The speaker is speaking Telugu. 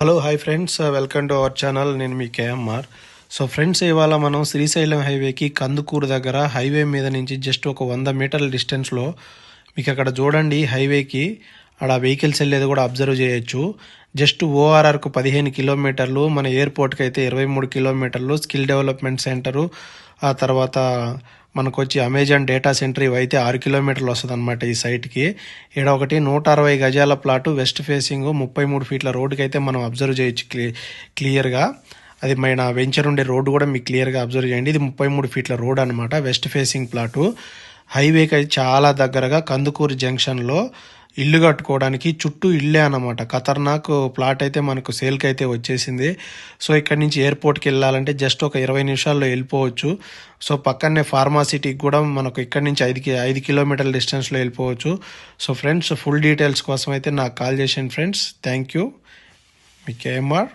Hello hi friends welcome to our channel నేను మీ కేఎంఆర్. సో ఫ్రెండ్స్ ఇవాళ మనం శ్రీశైలం హైవేకి కందుకూరు దగ్గర హైవే మీద నుంచి జస్ట్ ఒక వంద మీటర్ల డిస్టెన్స్లో మీకు అక్కడ చూడండి హైవేకి అక్కడ వెహికల్స్ వెళ్ళేది కూడా అబ్జర్వ్ చేయొచ్చు. జస్ట్ ఓఆర్ఆర్కు పదిహేను కిలోమీటర్లు మన ఎయిర్పోర్ట్కి అయితే ఇరవై మూడు కిలోమీటర్లు స్కిల్ డెవలప్మెంట్ సెంటరు ఆ తర్వాత మనకు వచ్చి అమెజాన్ డేటా సెంటర్ ఇవైతే ఆరు కిలోమీటర్లు వస్తుంది అనమాట ఈ సైట్కి ఇక్కడ ఒకటి నూట అరవై గజాల ప్లాటు వెస్ట్ ఫేసింగ్ ముప్పై మూడు ఫీట్ల రోడ్డుకి అయితే మనం అబ్జర్వ్ చేయొచ్చు క్లి క్లియర్గా అది మన వెంచర్ ఉండే రోడ్డు కూడా మీకు క్లియర్గా అబ్జర్వ్ చేయండి. ఇది ముప్పై మూడు ఫీట్ల రోడ్ అనమాట వెస్ట్ ఫేసింగ్ ప్లాటు హైవేకి అయితే చాలా దగ్గరగా కందుకూరు జంక్షన్లో ఇల్లు కట్టుకోవడానికి చుట్టూ ఇల్లే అనమాట ఖతర్నాక్ ప్లాట్ అయితే మనకు సేల్కి అయితే వచ్చేసింది. సో ఇక్కడ నుంచి ఎయిర్పోర్ట్కి వెళ్ళాలంటే జస్ట్ ఒక ఇరవై నిమిషాల్లో వెళ్ళిపోవచ్చు. సో పక్కనే ఫార్మాసిటీకి కూడా మనకు ఇక్కడ నుంచి ఐదు కి- ఐదు కిలోమీటర్ల డిస్టెన్స్లో వెళ్ళిపోవచ్చు. సో ఫ్రెండ్స్ ఫుల్ డీటెయిల్స్ కోసం అయితే నాకు కాల్ చేసాను friends. Thank you. Me KMR